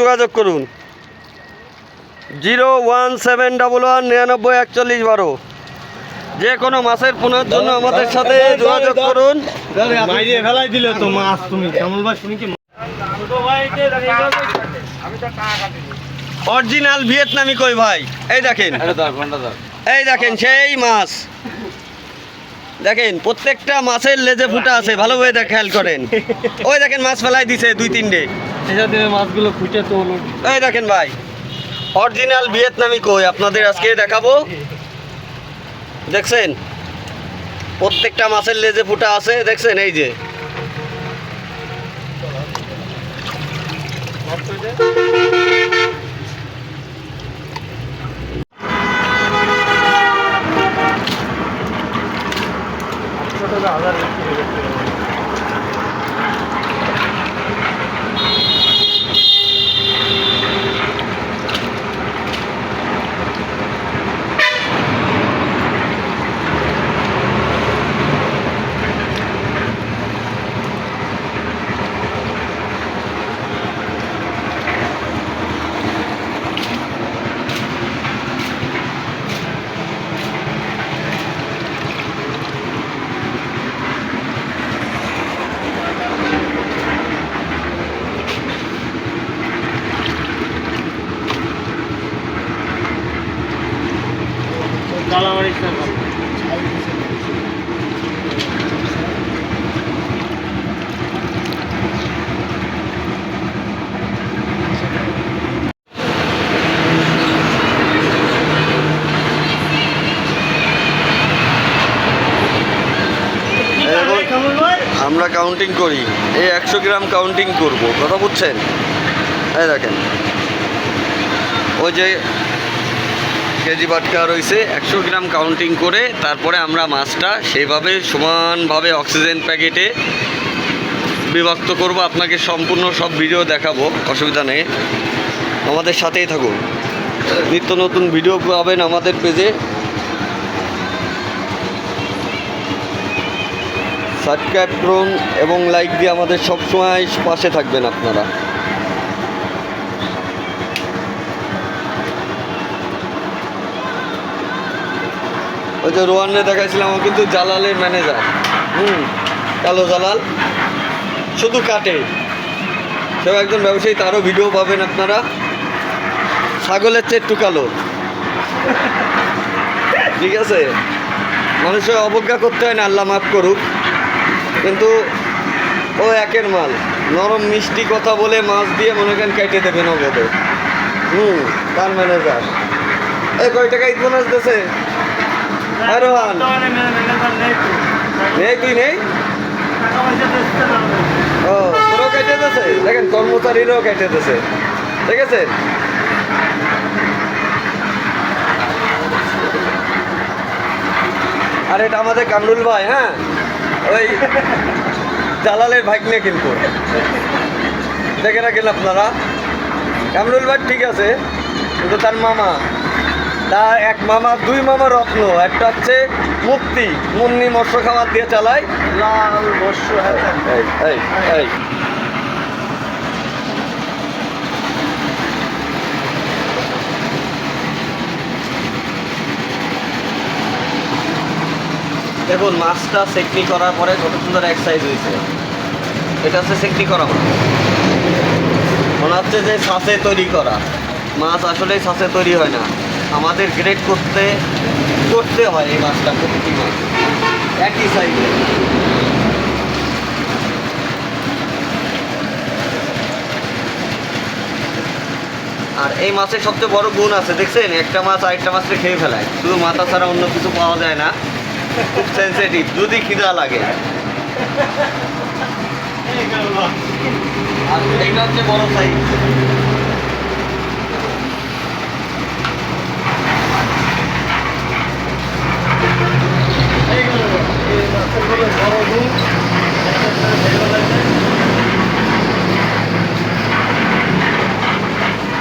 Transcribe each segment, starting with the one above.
যোগাযোগ করুন। Zero one seven double one নিরানব্বই একচল্লিশ বারো। যে কোনো মাছের পোনার জন্য আমাদের সাথে যোগাযোগ করুন। ফেলাই দিলে তো মাছ তুমি। কেমন ভাই শুনি কি? অরিজিনাল ভিয়েতনামি কই ভাই? এই দেখেন। এই দেখেন সেই মাছ। দেখেন প্রত্যেকটা মাছের লেজে ফুটা আছে ভালোভাবে দেখ খেয়াল করেন। ওই দেখেন মাছ ফেলাই দিছে দুই তিনটে। এই দেখেন ভাই অরিজিনাল ভিয়েতনামি কই? আপনাদের আজকে দেখাবো। দেখছেন? প্রত্যেকটা মাছের লেজে ফুটা আছে, দেখছেন? এই যে। কালামারি কেমন ভাই আমরা কাউন্টিং করি। এই একশো গ্রাম কাউন্টিং করব। কথা বুঝছেন? এই দেখেন। ওই যে কেজি বাটকা রয়েছে একশো গ্রাম কাউন্টিং করে তারপরে আমরা মাছটা সেইভাবে সমানভাবে অক্সিজেন প্যাকেটে বিভক্ত করব। আপনাকে সম্পূর্ণ সব ভিডিও দেখাবো, অসুবিধা নেই। আমাদের সাথেই থাকুন। নিত্য নতুন ভিডিও পাবেন আমাদের পেজে সাবস্ক্রাইব করুন এবং লাইক দিয়ে আমাদের সবসময় পাশে থাকবেন আপনারা। ওই যে রোহানরে দেখাইছিলাম, ও কিন্তু জালালের ম্যানেজার হুম, কালো জালাল। শুধু কাটে। সেও একজন ব্যবসায়ী, তারও ভিডিও পাবেন আপনারা। ছাগলের চেয়ে একটু কালো। ঠিক আছে? মানুষের অবজ্ঞা করতে হয় না, আল্লাহ মাফ করুক। কিন্তু ও একের মাল। নরম মিষ্টি কথা বলে মাছ দিয়ে মনে করেন কেটে দেবে নগদে। হুম, তার ম্যানেজার এই কয় টাকা ঈদ বোনাস দিয়েছে হ্যাঁ নেই তুই নেই? ও, তোরও কেটে দিয়েছে দেখেন, কর্মচারীরও কেটে দিয়েছে ঠিক আছে? আর এটা আমাদের কামরুল ভাই হ্যাঁ? ওই জালালের নিয়ে কিন্তু। দেখে রাখেন আপনারা। কামরুল ভাই ঠিক আছে কিন্তু তার মামা। তার এক মামা দুই মামা রত্ন। একটা হচ্ছে মুক্তি। মুন্নি মৎস্য খাবার দিয়ে চালায়। লাল মৎস্য। এই এই। দেখুন মাছটা সেকনি করার পরে কত সুন্দর এক সাইজ হয়েছে। এটা হচ্ছে সেকনি করা মাছ মনে হচ্ছে যে শ্বাসে তৈরি করা। মাছ আসলেই শ্বাসে তৈরি হয় না। আমাদের গ্রেড করতে করতে হয় এই মাছটা প্রতিটি মাছ একই সাইজে আর এই মাছের সবচেয়ে বড় গুণ আছে, দেখছেন? একটা মাছ আরেকটা মাছকে খেয়ে ফেলায়। শুধু মাথা ছাড়া অন্য কিছু পাওয়া যায় না। খুব সেন্সিটিভ যদি খিদা লাগে বড় সাইজ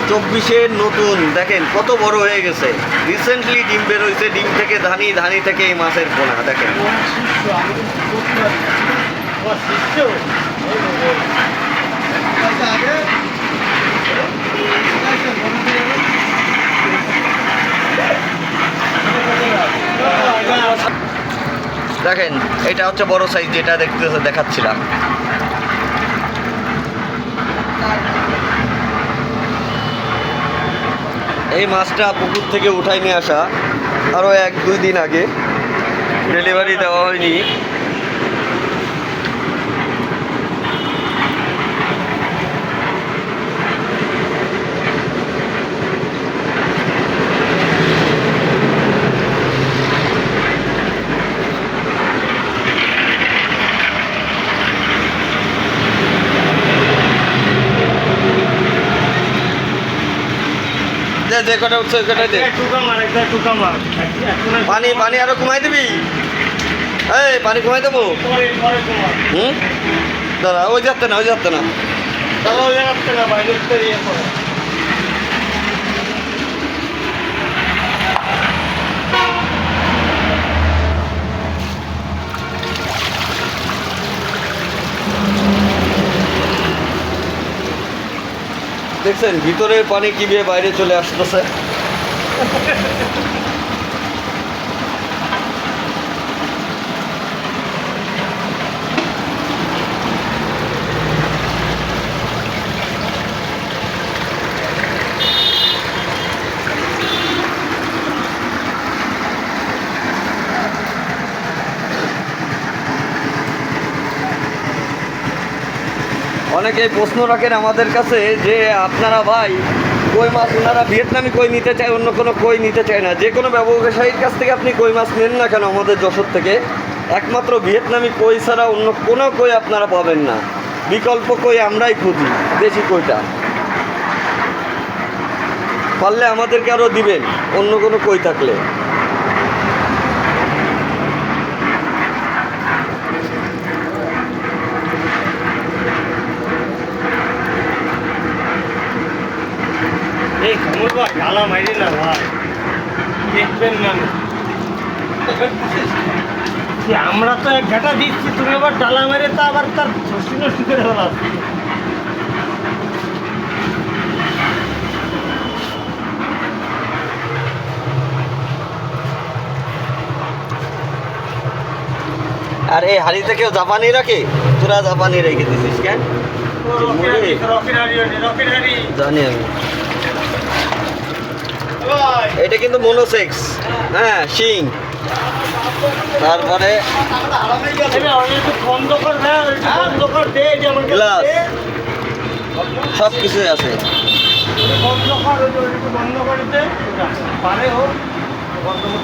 চব্বিশের নতুন, দেখেন কত বড় হয়ে গেছে। রিসেন্টলি ডিম বেরোইছে ডিম থেকে ধানি ধানি থেকে এই মাছের পোনা, দেখেন। দেখেন, এটা হচ্ছে বড় সাইজ যেটা দেখতে দেখাচ্ছিলাম। এই মাছটা পুকুর থেকে উঠাই নিয়ে আসা। আরও এক দুই দিন আগে। ডেলিভারি দেওয়া হয়নি। যে যে কটা উঠছে ওই কটাই দে টুকা মার একটা টুকা মার। এক- এখন আর- পানি পানি আরও কমাই দিবি। এই পানি কমাই দেবো। পরে পরে তোমার হুম? দাদা ওই যাচ্ছে না ওই যাচ্ছে না। দাদা ওই যাচ্ছে না বাইরে দেখছেন ভিতরের পানি কি দিয়ে বাইরে চলে আসতেছে? অনেকেই প্রশ্ন রাখেন আমাদের কাছে যে আপনারা ভাই, কই মাছ, ওনারা ভিয়েতনামি কই নিতে চায়, অন্য কোনো কই নিতে চায় না। যে কোনো ব্যবসায়ীর কাছ থেকে আপনি কই মাছ নেন না কেন আমাদের যশোর থেকে? একমাত্র ভিয়েতনামি কই ছাড়া অন্য কোনো কই আপনারা পাবেন না। বিকল্প কই আমরাই খুঁজি, দেশি কইটা। পারলে আমাদেরকে আরও দিবেন, অন্য কোনো কই থাকলে এই না ভাই দেখবেন না আমরা তো এক ঘাটা দিচ্ছি তুমি আবার ডালা মেরে তো আবার তার ষষ্ঠী নষ্টি করে ফেলা আর এই হাড়িতে কেউ জাপানি রাখে তোরা জাপানি রেখে দিছিস কেন জানি আমি এটা কিন্তু মনোসেক্স হ্যাঁ শিং। তারপরে গ্লাস। সব কিছুই আছে। বন্ধ ওই যে একটু বন্ধ করে দে পারে হোক বন্ধ কর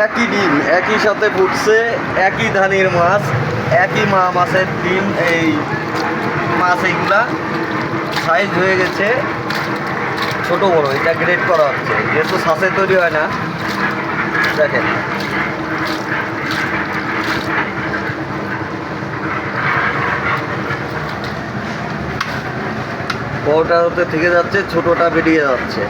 একই ডিম, একই সাথে ফুটছে, একই ধানের মাছ, একই মা মাছের ডিম, এই মাছ এইগুলা। সাইজ হয়ে গেছে ছোট বড়, এটা গ্রেড করা হচ্ছে। যেহেতু শ্বাসে তৈরি হয় না, দেখেন। বড়টা হতে থেকে যাচ্ছে, ছোটটা বেরিয়ে যাচ্ছে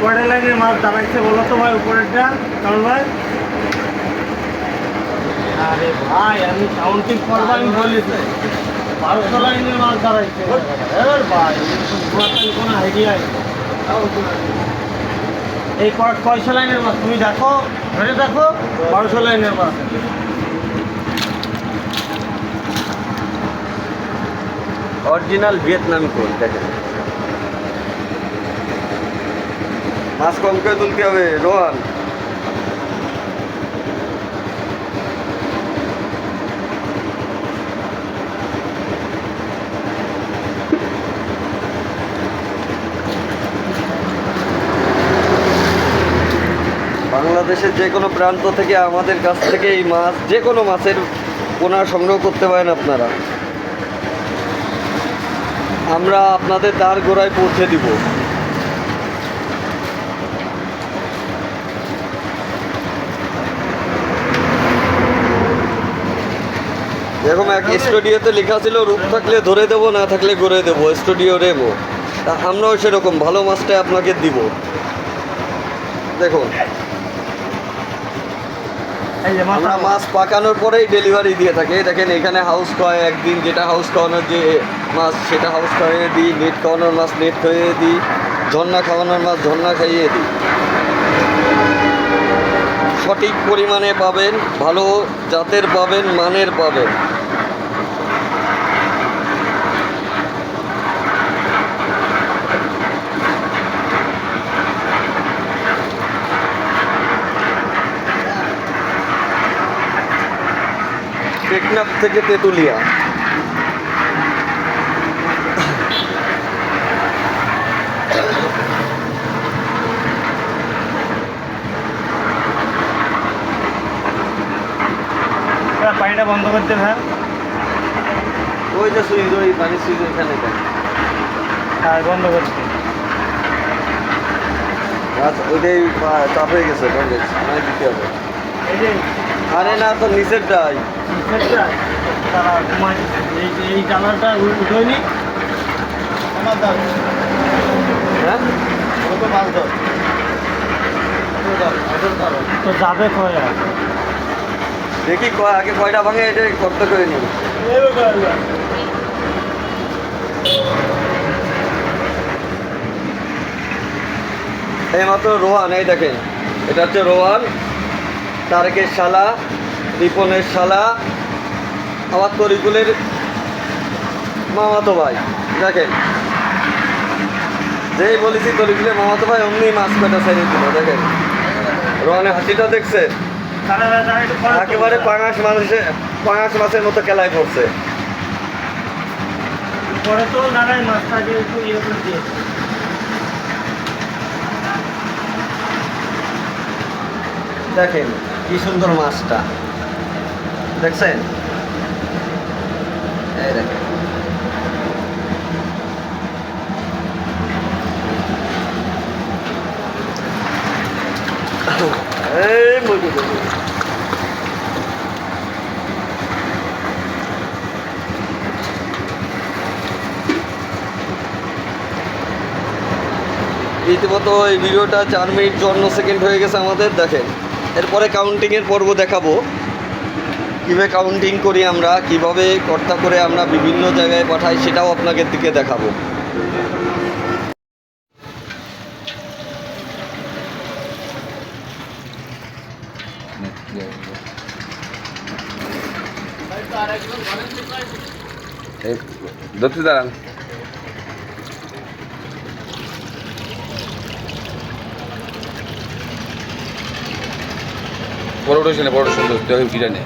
কয়টা লাইনের মাছ দাঁড়াইছে বলো তো ভাই উপরেরটা কারণ ভাই। আরে ভাই আমি কাউন্টিং করব আমি বলি। বারোশো লাইনের মাছ দাঁড়াইছে। ভাই কোনো আইডিয়া এই কয়- কয়শো লাইনের মাছ তুমি দেখো ধরে দেখো বারোশো লাইনের মাছ অরিজিনাল ভিয়েতনামি কোড দেখেন। মাছ কম করে তুলতে হবে, রোহান। বাংলাদেশের যে কোনো প্রান্ত থেকে আমাদের কাছ থেকে এই মাছ, যে কোনো মাছের পোনা সংগ্রহ করতে পারেন আপনারা। আমরা আপনাদের দ্বার গোড়ায় পৌঁছে দিব। এরকম এক স্টুডিওতে লেখা ছিল রূপ থাকলে ধরে দেবো না থাকলে গড়ে দেবো স্টুডিও রেবো তা আমরাও সেরকম ভালো মাছটা আপনাকে দিব। দেখুন। আমরা মাছ পাকানোর পরেই ডেলিভারি দিয়ে থাকি। দেখেন এখানে হাউস খাওয়ায় একদিন যেটা হাউস খাওয়ানোর যে মাছ সেটা হাউস খাইয়ে দিই। নেট খাওয়ানোর মাছ নেট খাইয়ে দিই। ঝর্ণা খাওয়ানোর মাছ ঝর্ণা খাইয়ে দিই। সঠিক পরিমাণে পাবেন ভালো জাতের পাবেন মানের পাবেন। টেকনাফ থেকে তেঁতুলিয়া। পানিটা বন্ধ করতে ভাই ওই যে সুইচ ওই পানির সুইচ ওইখানে। হ্যাঁ বন্ধ করতে আচ্ছা ওইটাই চাপ হয়ে গেছে কনভেক্স মানে দিতে হবে। আরে না তো নিচেরটাই এই উঠোয়নি। আমার হ্যাঁ? তো যাবে কয় দেখি আগে কয়টা ভাঙে, এটা করতে করে নিই এই মাত্র রোহান, এই দেখেন। এটা হচ্ছে রোহান, তারেকের শালা, রিপনের শালা, আমার তরিকুলের মামাতো ভাই। দেখেন। যেই বলেছি তরিকুলের মামাতো ভাই, অমনি মাছ কাটা দিল, দেখেন। রোহানের হাসিটা দেখছেন? একেবারে পাঙাশ মানুষের পাঙাশ মাছের মতো খেলায় পড়ছে। পরে তো দাঁড়ায় মাছটাকে একটু ইয়ে করে দিয়ে। দেখেন কি সুন্দর মাছটা। দেখছেন? এই দেখেন। রীতিমতো এই ভিডিওটা চার মিনিট চুয়ান্ন সেকেন্ড হয়ে গেছে আমাদের, দেখেন। এরপরে কাউন্টিংয়ের পর্ব দেখাবো। কীভাবে কাউন্টিং করি আমরা, কীভাবে কর্তা করে আমরা বিভিন্ন জায়গায় পাঠাই, সেটাও আপনাদের দিকে দেখাবো। ধরতে দাঁড়ান। বড় উঠেছে না বড় সুন্দর কিটা নেই